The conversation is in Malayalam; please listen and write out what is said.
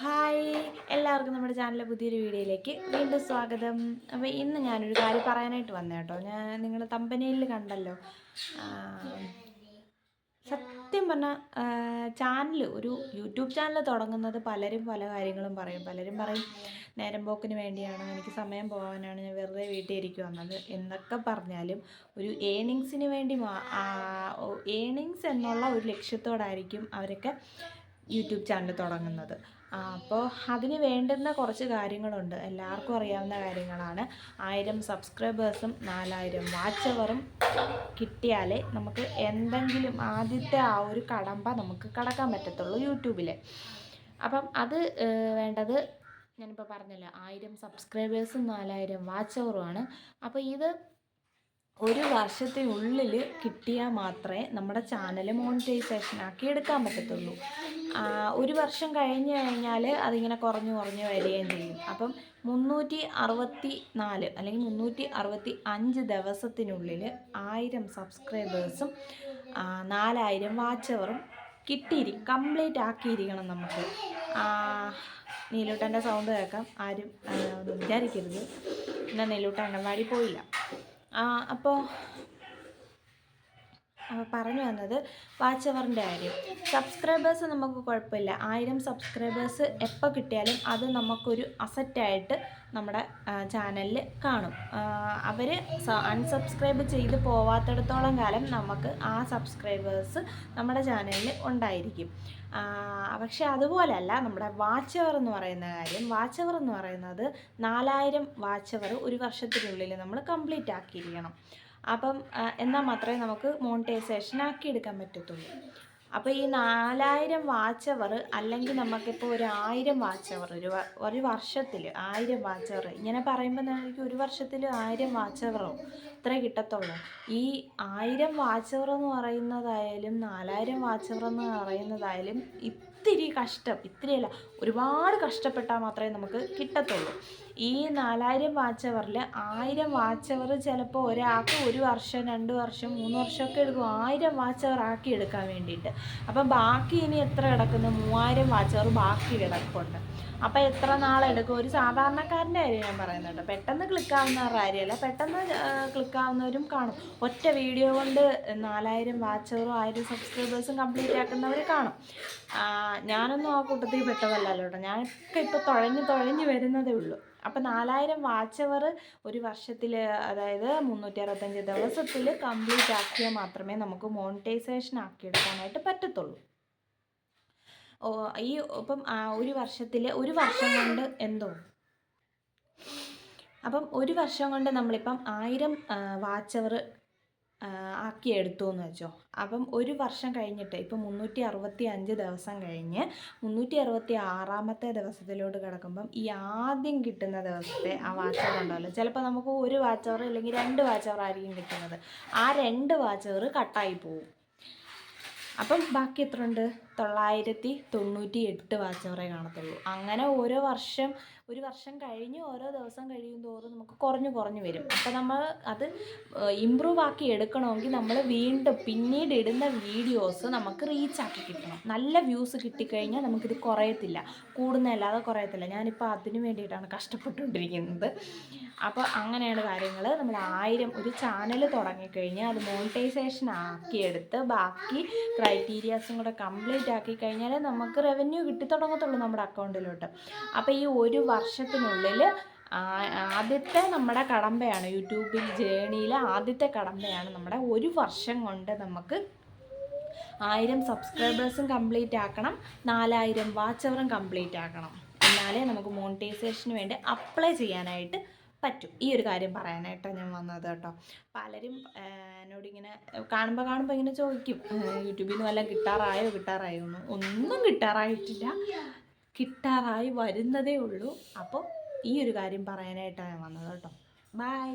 ഹായ് എല്ലാവർക്കും നമ്മുടെ ചാനലിലെ പുതിയൊരു വീഡിയോയിലേക്ക് വീണ്ടും സ്വാഗതം. അപ്പോൾ ഇന്ന് ഞാനൊരു കാര്യം പറയാനായിട്ട് വന്നേ കേട്ടോ. ഞാൻ നിങ്ങൾ തമ്പനയിൽ കണ്ടല്ലോ. സത്യം പറഞ്ഞാൽ ചാനൽ ഒരു യൂട്യൂബ് ചാനൽ തുടങ്ങുന്നത് പലരും പല കാര്യങ്ങളും പറയും. പലരും പറയും നേരം പോക്കിന് വേണ്ടിയാണ് എനിക്ക് സമയം പോകാനാണ് ഞാൻ വെറുതെ വീട്ടിൽ ഇരിക്കുക വന്നത് എന്നൊക്കെ പറഞ്ഞാലും ഒരു ഏണിങ്സിന് വേണ്ടി ഏണിങ്സ് എന്നുള്ള ഒരു ലക്ഷ്യത്തോടായിരിക്കും അവരൊക്കെ യൂട്യൂബ് ചാനൽ തുടങ്ങുന്നത്. അപ്പോൾ അതിന് വേണ്ടുന്ന കുറച്ച് കാര്യങ്ങളുണ്ട്. എല്ലാവർക്കും അറിയാവുന്ന കാര്യങ്ങളാണ്. ആയിരം സബ്സ്ക്രൈബേഴ്സും നാലായിരം വാച്ച് അവറും കിട്ടിയാലേ നമുക്ക് എന്തെങ്കിലും ആദ്യത്തെ ആ ഒരു കടമ്പ നമുക്ക് കടക്കാൻ പറ്റത്തുള്ളൂ യൂട്യൂബിൽ അപ്പം അത് വേണ്ടത് ഞാനിപ്പോൾ പറഞ്ഞല്ലോ ആയിരം സബ്സ്ക്രൈബേഴ്സും നാലായിരം വാച്ച് അവറുമാണ് അപ്പോൾ ഇത് ഒരു വർഷത്തിനുള്ളിൽ കിട്ടിയാൽ മാത്രമേ നമ്മുടെ ചാനൽ മോണിറ്റൈസേഷൻ ആക്കി എടുക്കാൻ പറ്റത്തുള്ളൂ. ഒരു വർഷം കഴിഞ്ഞ് കഴിഞ്ഞാൽ അതിങ്ങനെ കുറഞ്ഞു കുറഞ്ഞ് വരികയും ചെയ്യും. അപ്പം മുന്നൂറ്റി അറുപത്തി നാല് അല്ലെങ്കിൽ മുന്നൂറ്റി അറുപത്തി അഞ്ച് ദിവസത്തിനുള്ളിൽ ആയിരം സബ്സ്ക്രൈബേഴ്സും നാലായിരം വാച്ചവറും കിട്ടിയിരി കംപ്ലീറ്റ് ആക്കിയിരിക്കണം നമുക്ക്. നീലൂട്ടന്റെ സൗണ്ട് കേൾക്കാം. ആരും വിചാരിക്കരുത്. എന്നാൽ നീലൂട്ട അംഗൻവാടി പോയില്ല. അപ്പോൾ പറഞ്ഞു വന്നത് വാച്ച് അവറിന്റെ കാര്യം. സബ്സ്ക്രൈബേഴ്സ് നമുക്ക് കുഴപ്പമില്ല. ആയിരം സബ്സ്ക്രൈബേഴ്സ് എപ്പോൾ കിട്ടിയാലും അത് നമുക്കൊരു അസറ്റായിട്ട് നമ്മുടെ ചാനലിൽ കാണും. അവർ അൺസബ്സ്ക്രൈബ് ചെയ്ത് പോവാത്തിടത്തോളം കാലം നമുക്ക് ആ സബ്സ്ക്രൈബേഴ്സ് നമ്മുടെ ചാനലിൽ ഉണ്ടായിരിക്കും. പക്ഷേ അതുപോലല്ല നമ്മുടെ വാച്ച് അവർ എന്ന് പറയുന്ന കാര്യം വാച്ച് അവർ എന്ന് പറയുന്നത് നാലായിരം വാച്ച് അവർ ഒരു വർഷത്തിനുള്ളിൽ നമ്മൾ കംപ്ലീറ്റ് ആക്കിയിരിക്കണം. അപ്പം എന്നാൽ മാത്രമേ നമുക്ക് മോണിറ്റൈസേഷൻ ആക്കി എടുക്കാൻ പറ്റത്തുള്ളൂ. അപ്പോൾ ഈ നാലായിരം വാച്ച് അവർ അല്ലെങ്കിൽ നമുക്കിപ്പോൾ ഒരു ആയിരം വാച്ച് അവർ ഒരു ഒരു വർഷത്തിൽ ആയിരം വാച്ച് അവർ ഇങ്ങനെ പറയുമ്പോൾ നമുക്ക് ഒരു വർഷത്തിൽ ആയിരം വാച്ച് അവറോ ഇത്രേ കിട്ടത്തുള്ളൂ. ഈ ആയിരം വാച്ച് അവർ എന്ന് പറയുന്നതായാലും നാലായിരം വാച്ച് അവർ എന്ന് പറയുന്നതായാലും ഇത്തിരി കഷ്ടം ഇത്രയല്ല. ഒരുപാട് കഷ്ടപ്പെട്ടാൽ മാത്രമേ നമുക്ക് കിട്ടത്തുള്ളൂ. ഈ നാലായിരം വാച്ച് അവറിൽ ആയിരം വാച്ച് അവർ ചിലപ്പോൾ ഒരാൾക്ക് ഒരു വർഷം രണ്ട് വർഷം മൂന്ന് വർഷമൊക്കെ എടുക്കും. ആയിരം വാച്ച് അവർ ആക്കി എടുക്കാൻ വേണ്ടിയിട്ട്. അപ്പം ബാക്കി ഇനി എത്ര കിടക്കുന്നു? മൂവായിരം വാച്ച് അവർ ബാക്കി കിടപ്പുണ്ട്. അപ്പം എത്ര നാളെടുക്കും ഒരു സാധാരണക്കാരന്റെ കാര്യം ഞാൻ പറയുന്നുണ്ട് പെട്ടെന്ന് ക്ലിക്കാവുന്നവരുടെ കാര്യമല്ല. പെട്ടെന്ന് ക്ലിക്കാവുന്നവരും കാണും. ഒറ്റ വീഡിയോ കൊണ്ട് നാലായിരം വാച്ചവറും ആയിരം സബ്സ്ക്രൈബേഴ്സും കംപ്ലീറ്റ് ആക്കുന്നവർ കാണും. ഞാനൊന്നും ആ കൂട്ടത്തിൽ പെട്ടതല്ലല്ലോ കേട്ടോ ഞാനൊക്കെ ഇപ്പോൾ തുഴഞ്ഞ് തുഴഞ്ഞ് വരുന്നതേ ഉള്ളൂ. അപ്പം നാലായിരം വാച്ചവർ ഒരു വർഷത്തിൽ അതായത് മുന്നൂറ്റി അറുപത്തഞ്ച് ദിവസത്തിൽ കംപ്ലീറ്റ് ആക്കിയാൽ മാത്രമേ നമുക്ക് മോണിറ്റൈസേഷൻ ആക്കിയെടുക്കാനായിട്ട് പറ്റത്തുള്ളൂ. ഓ ഈ ഇപ്പം ഒരു വർഷത്തിൽ ഒരു വർഷം കൊണ്ട് എന്തോ? അപ്പം ഒരു വർഷം കൊണ്ട് നമ്മളിപ്പം ആയിരം വാച്ച് അവർ ആക്കി എടുത്തു എന്ന് വെച്ചോ. അപ്പം ഒരു വർഷം കഴിഞ്ഞിട്ട് ഇപ്പം മുന്നൂറ്റി അറുപത്തി അഞ്ച് ദിവസം കഴിഞ്ഞ് മുന്നൂറ്റി അറുപത്തി ആറാമത്തെ ദിവസത്തിലോട്ട് കിടക്കുമ്പം ഈ ആദ്യം കിട്ടുന്ന ദിവസത്തെ ആ വാച്ച് അവർ ചിലപ്പോൾ നമുക്ക് ഒരു വാച്ച് അവർ അല്ലെങ്കിൽ രണ്ട് വാച്ച് ആയിരിക്കും കിട്ടുന്നത്. ആ രണ്ട് വാച്ച് അവർ കട്ടായി പോവും. അപ്പം ബാക്കി എത്ര ഉണ്ട്? തൊള്ളായിരത്തി തൊണ്ണൂറ്റി എട്ട് വാച്ചവറേ കാണത്തുള്ളൂ. അങ്ങനെ ഓരോ വർഷം ഒരു വർഷം കഴിഞ്ഞ് ഓരോ ദിവസം കഴിയും തോറും നമുക്ക് കുറഞ്ഞു കുറഞ്ഞു വരും. അപ്പോൾ നമ്മൾ അത് ഇമ്പ്രൂവ് ആക്കി എടുക്കണമെങ്കിൽ നമ്മൾ വീണ്ടും പിന്നീട് ഇടുന്ന വീഡിയോസ് നമുക്ക് റീച്ച് ആക്കി കിട്ടണം. നല്ല വ്യൂസ് കിട്ടിക്കഴിഞ്ഞാൽ നമുക്കിത് കുറയത്തില്ല. കൂടുന്നതല്ലാതെ കുറയത്തില്ല. ഞാനിപ്പോൾ അതിന് വേണ്ടിയിട്ടാണ് കഷ്ടപ്പെട്ടുകൊണ്ടിരിക്കുന്നത്. അപ്പോൾ അങ്ങനെയാണ് കാര്യങ്ങൾ നമ്മൾ ആയിരം ഒരു ചാനൽ തുടങ്ങിക്കഴിഞ്ഞാൽ അത് മോണിറ്റൈസേഷൻ ആക്കിയെടുത്ത് ബാക്കി ക്രൈറ്റീരിയാസും കൂടെ കംപ്ലീറ്റ് ആക്കി കഴിഞ്ഞാൽ നമുക്ക് റവന്യൂ കിട്ടിത്തുടങ്ങത്തുള്ളൂ നമ്മുടെ അക്കൗണ്ടിലോട്ട് അപ്പോൾ ഈ ഒരു വർഷത്തിനുള്ളിൽ ആദ്യത്തെ നമ്മുടെ കടമ്പയാണ് യൂട്യൂബിൽ ജേണിയിലെ ആദ്യത്തെ കടമ്പയാണ് നമ്മുടെ ഒരു വർഷം കൊണ്ട് നമുക്ക് ആയിരം സബ്സ്ക്രൈബേഴ്സും കംപ്ലീറ്റ് ആക്കണം നാലായിരം വാച്ച് അവറും കംപ്ലീറ്റ് ആക്കണം. എന്നാലേ നമുക്ക് മോണിറ്റൈസേഷന് വേണ്ടി അപ്ലൈ ചെയ്യാനായിട്ട് പറ്റും. ഈ ഒരു കാര്യം പറയാനായിട്ടാണ് ഞാൻ വന്നത് കേട്ടോ. പലരും ആ, എന്നോട് ഇങ്ങനെ കാണുമ്പോൾ കാണുമ്പോൾ ഇങ്ങനെ ചോദിക്കും. യൂട്യൂബിൽ നിന്ന് വല്ലതും കിട്ടാറായോ കിട്ടാറായോ എന്ന്. ഒന്നും കിട്ടാറായിട്ടില്ല. കിട്ടാറായി വരുന്നതേ ഉള്ളൂ. അപ്പോൾ ഈ ഒരു കാര്യം പറയാനായിട്ടാണ് ഞാൻ വന്നത് കേട്ടോ. ബൈ